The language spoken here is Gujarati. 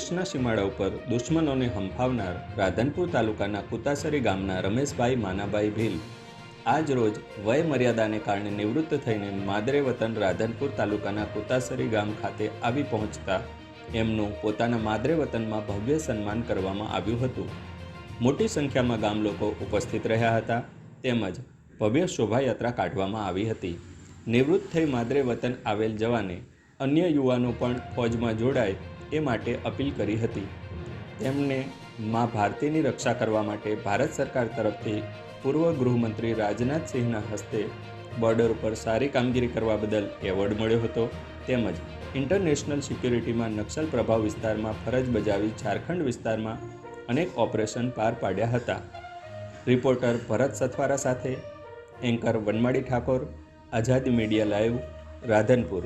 સીમાડા ઉપર દુશ્મનોને હંફાવનાર રાધનપુર તાલુકાના કુતાસરી ગામના રમેશભાઈ માનાભાઈ ભીલ આજ રોજ વય મર્યાદાને કારણે નિવૃત્ત થઈને માદરે વતન રાધનપુર તાલુકાના કુતાસરી ગામ ખાતે આવી પહોંચતા એમનું પોતાના માદરે વતનમાં ભવ્ય સન્માન કરવામાં આવ્યું હતું. મોટી સંખ્યામાં ગામ લોકો ઉપસ્થિત રહ્યા હતા તેમજ ભવ્ય શોભાયાત્રા કાઢવામાં આવી હતી. નિવૃત્ત થઈ માદરે વતન આવેલ જવાને અન્ય યુવાનો પણ ફોજમાં જોડાય એ માટે અપીલ કરી હતી. તેમને મા ભારતીની રક્ષા કરવા માટે ભારત સરકાર તરફથી પૂર્વ ગૃહમંત્રી રાજનાથસિંહના હસ્તે બોર્ડર ઉપર સારી કામગીરી કરવા બદલ એવોર્ડ મળ્યો હતો. તેમજ ઇન્ટરનેશનલ સિક્યુરિટીમાં નક્સલ પ્રભાવ વિસ્તારમાં ફરજ બજાવી ઝારખંડ વિસ્તારમાં અનેક ઓપરેશન પાર પાડ્યા હતા. રિપોર્ટર ભરત સથવારા સાથે, એન્કર વનમાળી ઠાકોર, આઝાદી મીડિયા લાઈવ, રાધનપુર.